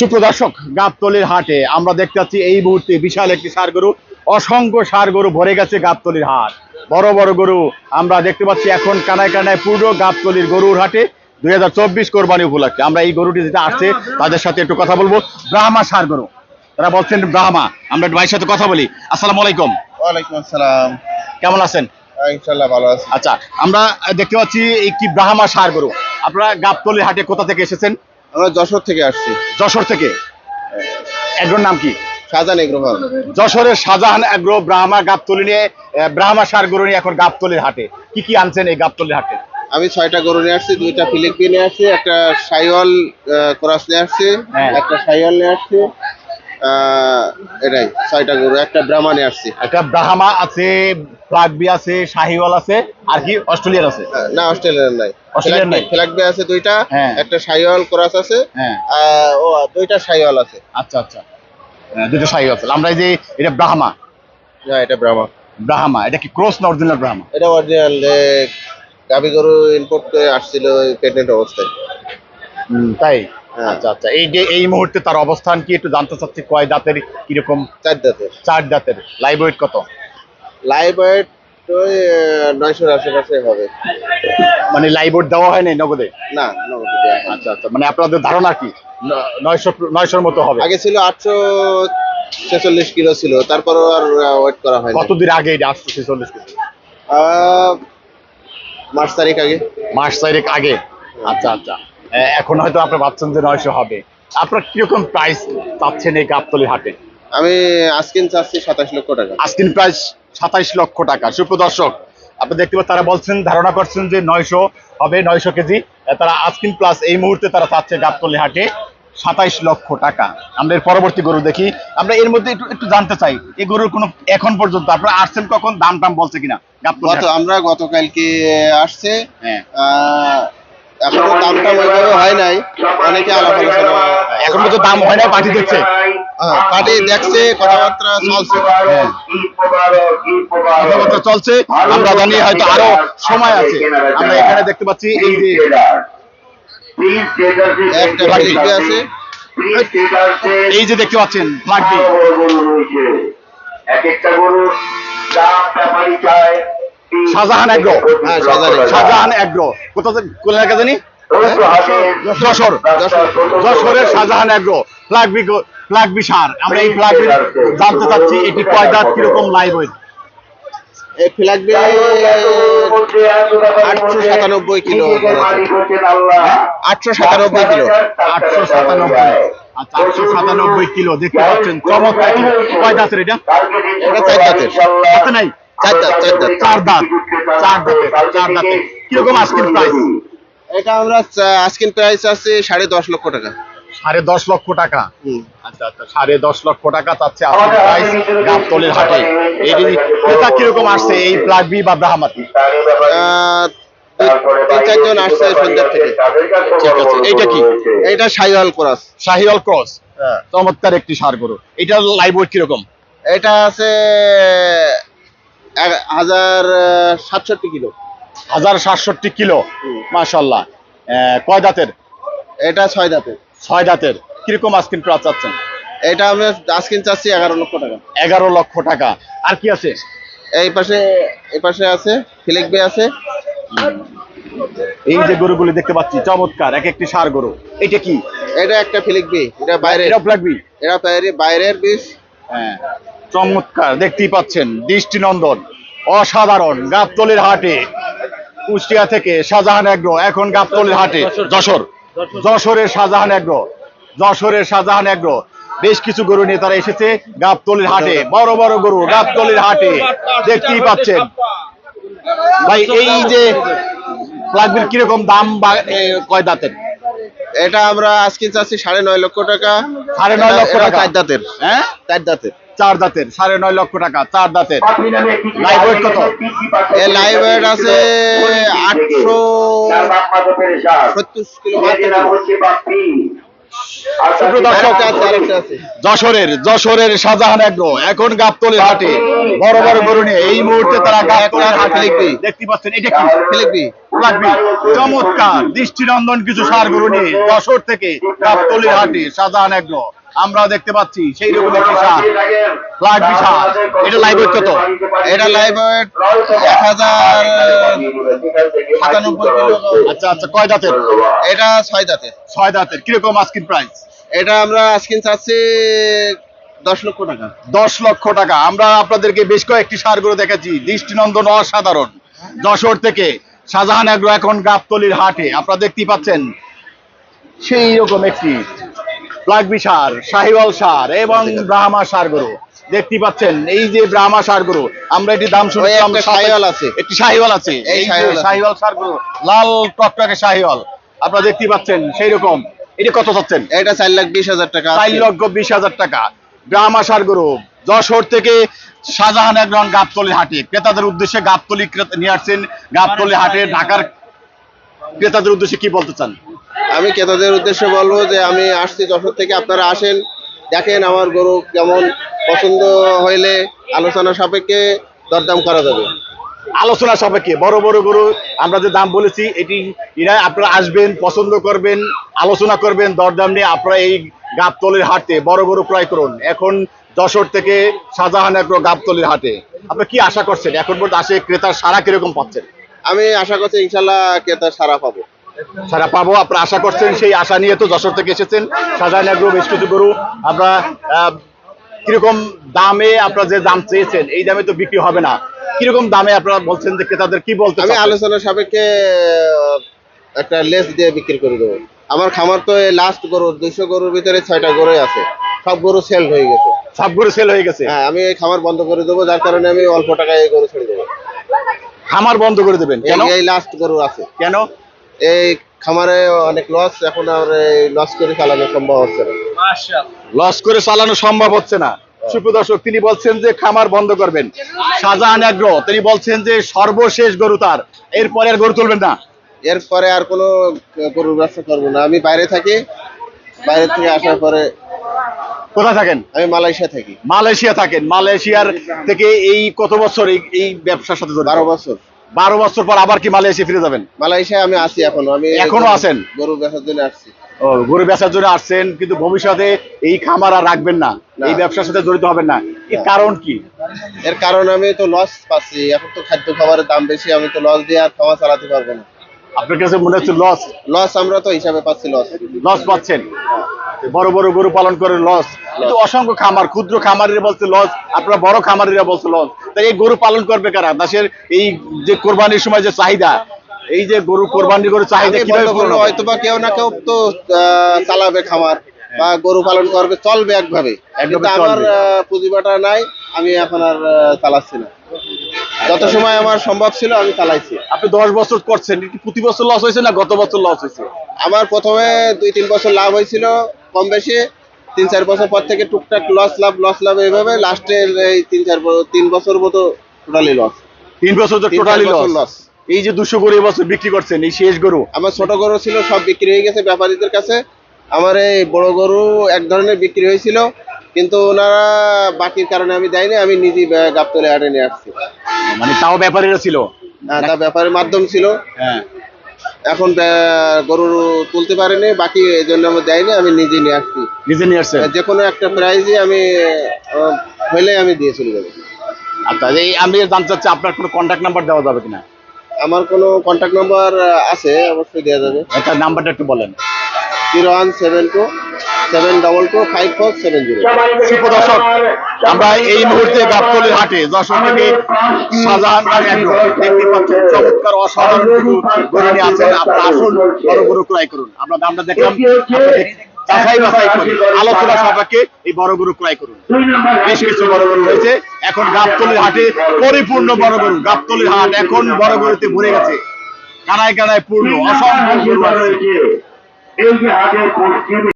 সুপ্রদর্শক গাবতলির হাটে আমরা দেখতে পাচ্ছি এই মুহূর্তে বিশাল একটি সার গরু অসংখ্য সার গরু ভরে গেছে গাবতলির হাট। বড় বড় গরু আমরা দেখতে পাচ্ছি এখন কানায় কানায় পুরো গাবতলির গরুর হাটে। দুই হাজার চব্বিশ কোরবানি উপলক্ষে আমরা এই গরুটি যেটা আসছে তাদের সাথে একটু কথা বলব। ব্রাহ্মা সার গরু। তারা বলছেন ব্রাহ্মা আমরা ভাইয়ের সাথে কথা বলি। আসসালামু আলাইকুম। ওয়ালাইকুম আসসালাম। কেমন আছেন? ইনশাল্লাহ ভালো আছি। আচ্ছা আমরা দেখতে পাচ্ছি কি ব্রাহ্মা সার গরু। আপনারা গাবতলির হাটে কোথা থেকে এসেছেন? আমরা যশোর থেকে আসছি। যশোর থেকে? এগ্রোর নাম কি? Shahjahan agro farm. যশোরের শাহজাহান এগ্রো ব্রাহ্মা গাবতলি নিয়ে ব্রাহ্মা সার গরু নিয়ে এখন গাবতলির হাটে। কি কি আনছেন এই গাবতলির হাটে? আমি ছয়টা গরু নিয়ে আসছি দুইটা ফিলিপি নিয়ে আসছি একটা সাইওয়াল ক্রস নিয়ে আসছি হ্যাঁ। একটা সাইওয়াল নিয়ে আসছি এটাই ছয়টা গরু একটা আসছি। একটা ব্রাহ্মা আছে প্লাগবি আছে শাহিওয়াল আছে আর কি অস্ট্রেলিয়ার আছে? না অস্ট্রেলিয়ার নাই। অস্ট্রেলিয়ার নাই? ফ্ল্যাগবি আছে দুইটা হ্যাঁ। একটা সাইওয়াল ক্রস আছে হ্যাঁ। ও দুইটা সাইওয়াল আছে। আচ্ছা আচ্ছা। দুটো শাহি আছে। আমরা এই যে এটা ব্রাহ্মা। হ্যাঁ এটা ব্রাহ্মা। ব্রাহ্মা এটা কি ক্রস না অরিজিনাল ব্রাহ্মা? এটা অরিজিনাল গাভি গরু ইম্পোর্ট আসছিল প্রেগনেন্ট অবস্থায়। তাই। আচ্ছা আচ্ছা। এই যে এই মুহূর্তে তার অবস্থান কি একটু জানতে চাচ্ছি কয় দাঁতের কীরকম? চার দাঁতের। চার দাঁতের। লাইভ ওয়েট কত? লাইভ ওয়েট ওই নয়শোর আশেপাশে হবে। মানে লাইভ ওয়েট দেওয়া হয় নগদে? না নগদ দেয়া হয়। আচ্ছা আচ্ছা। মানে আপনাদের ধারণা কি? ন- নয়শো নয়শোর মতো হবে। আগে ছিল আটশো ছেচল্লিশ কিলো ছিল তারপরও আর ওয়েট করা হয় কতদিন আগে এটা আসছে ছেচল্লিশ কেজি মার্চ তারিখ আগে। মাস চারেক আগে। আচ্ছা আচ্ছা। এ- এখন হয়তো আপনি ভাবছেন যে নয়শো হবে। আপনার কীরকম প্রাইস চাচ্ছেন এই গাবতলি হাটে? আমি আজকিন চাচ্ছি সাতাশ লক্ষ টাকা। আস্কিন প্রাইস সাতাইশ লক্ষ টাকা। সুপ্রদর্শক আপনি দেখতে পাচ্ছেন তারা বলছেন ধারণা করছেন যে নয়শো হবে নয়শো কেজি। তারা আস্কিন প্লাস এই মুহূর্তে তারা চাচ্ছে গাবতলি হাটে সাতাইশ লক্ষ টাকা। আমরা এর পরবর্তী গরু দেখি। আমরা এর মধ্যে একটু একটু জানতে চাই এই গরুর কোনো এখন পর্যন্ত আপনারা আসছেন কখন? দাম টাম বলছে কিনা? আমরা গতকালকে আসছে। হ্যাঁ। এখনও দামটা ওইভাবে হয় নাই। অনেকে আলাপ আলোচনা এখন পর্যন্ত দাম হয় না পার্টি দেখছে। হ্যাঁ, পার্টি দেখছে কথাবার্তা চলছে। হ্যাঁ। কথাবার্তা চলছে আমরা জানি হয়তো আরও সময় আছে। আমরা এখানে দেখতে পাচ্ছি এই যে একটা ফিলিপি আছে? এই যে দেখতে পাচ্ছেন ফ্ল্যাগবি এক একটা গরু দাম ব্যাপারী চায়। শাহজাহান এগ্রো। হ্যাঁ, শাহজাহান এগ্রো। কোথা থেকে এলাকা জানি? যশোর। যশোরের শাহজাহান এগ্রো। ফ্ল্যাগবি ফ্ল্যাগবি সার। আমরা এই জানতে চাচ্ছি এটি কয় দাঁত কীরকম লাইভ এই ফ্ল্যাগবি আটশো সাতানব্বই কিলো। আটশো সাতানব্বই কিলো। আটশো সাতানব্বই। আচ্ছা আটশো সাতানব্বই কিলো। দেখতে পাচ্ছেন চমৎকার কয় দাঁতের এটা? এটা চার দাঁতের। নাই? চার দাঁত চার দাঁত চার দাঁত চার দাঁতের চার দাঁতের কীরকম আজকের প্রাইস এটা আমরা আজকিন প্রাইস আছে সাড়ে দশ লক্ষ টাকা। সাড়ে দশ লক্ষ টাকা? আচ্ছা আচ্ছা সাড়ে দশ লক্ষ টাকা চাচ্ছে আজকের প্রাইস গাবতলের হাটে। এটি ক্রেতা কীরকম আসছে? এই প্লাগবি বা ব্রাহ্মাতি আহ, তিন চারজন আসছে সন্ধ্যার থেকে। ঠিক আছে এইটা কি? এটা ক্রস। শাহিওয়াল ক্রস? হ্যাঁ। চমৎকার একটি সার গরু। এটা লাইভ ওয়েট কীরকম? এটা আছে হাজার সাতষট্টি কিলো। হাজার সাতষট্টি কিলো। মাশাল্লাহ কয় দাঁতের? এটা ছয় দাঁতের। ছয় দাঁতের। কীরকম আজকিন প্রাইস চাচ্ছেন? এটা আমরা আজকিন চাচ্ছি এগারো লক্ষ টাকা। এগারো লক্ষ টাকা। আর কি আছে? এই পাশে এই পাশে আছে ফিলেকবে আছে। এই যে গরুগুলি দেখতে পাচ্ছি চমৎকার এক একটি সার গরু। এটা কি? এটা একটা ফিলিকবি এটা বাইরে এটা ব্ল্যাকবি এটা বাইরে বাইরের বীজ। হ্যাঁ। চমৎকার দেখতেই পাচ্ছেন দৃষ্টিনন্দন অসাধারণ গাবতলির হাটে কুষ্টিয়া থেকে শাহজাহান এগ্রো এখন গাবতলির হাটে যশোর। যশোরের শাহজাহান এগ্রো যশোরের শাহজাহান এগ্রো বেশ কিছু গরু নিয়ে তারা এসেছে গাবতলির হাটে বড় বড় গরু গাবতলির হাটে দেখতেই পাচ্ছেন। ভাই এই যে প্লাগবির কীরকম দাম কয় দাঁতের? এটা আমরা আজকে চাচ্ছি সাড়ে নয় লক্ষ টাকা। সাড়ে নয় লক্ষ টাকা? চার দাঁতের। হ্যাঁ? চার দাঁতের। চার দাঁতের সাড়ে নয় লক্ষ টাকা চার দাঁতের। লাইভ ওয়েট কত? এ লাইভ ওয়েট আছে আটশো সত্তর কিলো যশোরের যশোরের শাহজাহান এগ্রো এখন গাবতলির হাটে। বড় বড় গরু নিয়ে এই মুহূর্তে তারা গাবতলির হাটে দেখবি। দেখতে পাচ্ছেন এটা কি? ফিলিপি লাগবে। চমৎকার। দৃষ্টিনন্দন কিছু সার গরু নিয়ে যশোর থেকে গাবতলির হাটে শাহজাহান এগ্রো। আমরা দেখতে পাচ্ছি সেই রকম একটি সার বিশাল। এটা লাইভ কত এটা লাইভ ওয়েট এক হাজার সাতানব্বই কিলো। আচ্ছা আচ্ছা কয় দাঁতের? এটা ছয় দাঁতের। ছয় দাঁতের। কীরকম প্রাইস এটা আমরা আজকিন চাচ্ছি দশ লক্ষ টাকা। দশ লক্ষ টাকা। আমরা আপনাদেরকে বেশ কয়েকটি সারগুলো দেখাচ্ছি। দৃষ্টিনন্দন অসাধারণ। যশোর থেকে শাহজাহান এগ্রো এখন গাবতলির হাটে। আপনারা দেখতেই পাচ্ছেন সেই রকম একটি প্লাগবি সার শাহিওয়াল সার এবং ব্রাহ্মা সার গরু। দেখতে পাচ্ছেন এই যে ব্রাহ্মা সার গরু আমরা এটি দাম শুনছিলাম শাহিওয়াল আছে। একটি শাহিওয়াল আছে। এই শাহিওয়াল সার গরু লাল টকটকে শাহিওয়াল আপনারা দেখতেই পাচ্ছেন সেই রকম এটি কত চাচ্ছেন? এটা চার লাখ বিশ হাজার টাকা চার। লক্ষ বিশ হাজার টাকা। গ্রাম আসার গরু যশোর থেকে শাহজাহান একজন গাবতলি হাটে। ক্রেতাদের উদ্দেশ্যে গাবতলি নিয়ে আসছেন গাবতলি হাটে ঢাকার ক্রেতাদের উদ্দেশ্যে কি বলতে চান? আমি ক্রেতাদের উদ্দেশ্যে বলব যে আমি আসছি যশোর থেকে আপনারা আসেন দেখেন আমার গরু কেমন পছন্দ হইলে আলোচনা সাপেক্ষে দরদাম করা যাবে। আলোচনা সাপেক্ষে বড় বড় গরু আমরা যে দাম বলেছি এটি এরা আপনারা আসবেন পছন্দ করবেন আলোচনা করবেন দরদাম নিয়ে আপনারা এই গাবতলির হাটে বড় গরু ক্রয় করুন। এখন যশোর থেকে শাহজাহান এগ্রো গাবতলির হাটে। আপনি কি আশা করছেন? এখন পর্যন্ত আসে ক্রেতার সারা কীরকম পাচ্ছেন? আমি আশা করছি ইনশাল্লাহ ক্রেতা সারা পাবো। সারা পাবো। আপনারা আশা করছেন সেই আশা নিয়ে তো যশোর থেকে এসেছেন। সাজান এগ্রো বেশ কিছু গরু। আমরা কীরকম দামে আপনারা যে দাম চেয়েছেন এই দামে তো বিক্রি হবে না। কীরকম দামে আপনারা বলছেন যে ক্রেতাদের কি বলতে আমি আলোচনা সাপেক্ষে একটা লেস দিয়ে বিক্রি করে দেবো। আমার খামার তো লাস্ট গরু দুইশো গরুর ভিতরে ছয়টা গরুই আছে। সব গরু সেল হয়ে গেছে। সব গরু সেল হয়ে গেছে? হ্যাঁ আমি এই খামার বন্ধ করে দেবো যার কারণে আমি অল্প টাকায় এই গরু ছেড়ে দেবো। খামার বন্ধ করে দেবেন। কেন? এই- এই লাস্ট গরু আছে। কেন? এই খামারে অনেক লস এখন আর লস করে চালানো সম্ভব হচ্ছে না। লস করে চালানো সম্ভব হচ্ছে না। সুপ্রদর্শক তিনি বলছেন যে খামার বন্ধ করবেন। শাহজাহান এগ্রো তিনি বলছেন যে সর্বশেষ গরু তার। এরপরে আর গরু তুলবেন না। এরপরে আর কোনো গরুর ব্যবসা করব না। আমি বাইরে থাকি। বাইরে থেকে আসার পরে কোথায় থাকেন? আমি মালয়েশিয়া থাকি। মালয়েশিয়া থাকেন। মালয়েশিয়ার থেকে এই কত বছর এই এই ব্যবসার সাথে বারো বছর। বারো বছর পর আবার কি মালয়েশিয়া ফিরে যাবেন? মালয়েশিয়ায় আমি আছি এখনও। আমি এখনও আছেন? গরু বেচার জন্য আসছি। ও গরু বেচার জন্য আসছেন কিন্তু ভবিষ্যতে এই খামার আর রাখবেন না। না। এই ব্যবসার সাথে জড়িত হবেন না। এর কারণ কি? এর কারণ আমি তো লস পাচ্ছি। এখন তো খাদ্য খাবারের দাম বেশি আমি তো লস দিয়ে আর খাওয়া চালাতে পারব না। আপনার কাছে মনে হচ্ছে লস লস আমরা তো হিসাবে পাচ্ছি লস লস পাচ্ছেন? বড় বড় গরু পালন করে লস। কিন্তু অসংখ্য খামার ক্ষুদ্র খামারিরা বলছে লস আপনারা বড় খামারিরা বলছে লস। তাই এই গরু পালন করবে কারা? দেশের এই যে কোরবানির সময় যে চাহিদা এই যে গরু কোরবানি গরু চাহিদা কীভাবে? হয়তো বা কেউ না কেউ তো চালাবে খামার বা গরু পালন করবে চলবে একভাবে। কিন্তু আমার পুঁজিবাটা নাই আমি এখন আর চালাচ্ছি না। যত সময় আমার সম্ভব ছিল আমি চালাইছি। আপনি দশ বছর করছেন কি প্রতি বছর লস হয়েছে না গত বছর লস হয়েছে? আমার প্রথমে দুই তিন বছর লাভ হয়েছিল কম বেশি তিন চার বছর পর থেকে টুকটাক লস লাভ লস লাভ এইভাবে লাস্টে এই তিন চার তিন বছর মতো টোটালি লস তিন বছর তো টোটালি লস এই যে দুশো গরু এবছর বিক্রি করছেন এই শেষ গরু? আমার ছোট গরু ছিল সব বিক্রি হয়ে গেছে ব্যাপারীদের কাছে। আমার এই বড় গরু এক ধরনের বিক্রি হয়েছিল কিন্তু ওনারা বাকির কারণে আমি দেয়নি আমি নিজেই গাবতলে হাটে নিয়ে আসছি। মানে তাও ব্যাপারীরা ছিল? হ্যাঁ, তা ব্যাপারের মাধ্যম ছিল। হ্যাঁ। এখন গরুর গরু তুলতে পারেনি বাকি এই জন্য আমি দেয়নি আমি নিজে নিয়ে আসছি। নিজে নিয়ে আসছেন? যে কোনো একটা প্রাইজই আমি হইলে আমি দিয়ে চলে যাব। আচ্ছা এই আমি জানতে চাচ্ছি আপনার কোনো কন্ট্যাক্ট নাম্বার দেওয়া যাবে কিনা? আমার কোনো কন্ট্যাক্ট নাম্বার আছে অবশ্যই দেওয়া যাবে। একটা নাম্বারটা একটু বলেন। Zero one seven two seven double two five four seven zero সুপ্রদর্শক, আমরা এই মুহূর্তে হাটে থেকে দেখতে পাচ্ছেন চমৎকার অসাধারণ গরু আছেন। আপনারা আসুন, বড় গরু ক্রয় করুন। আমরা দামটা দেখলাম আলোচনা সাপেক্ষে এই বড় গরু ক্রয় করুন। বেশ কিছু বড় গরু রয়েছে। এখন গাবতলির হাটে পরিপূর্ণ বড় গরু। গাবতলির হাট এখন বড় গরুতে ভরে গেছে। কানায় কানায় পূর্ণ আছে।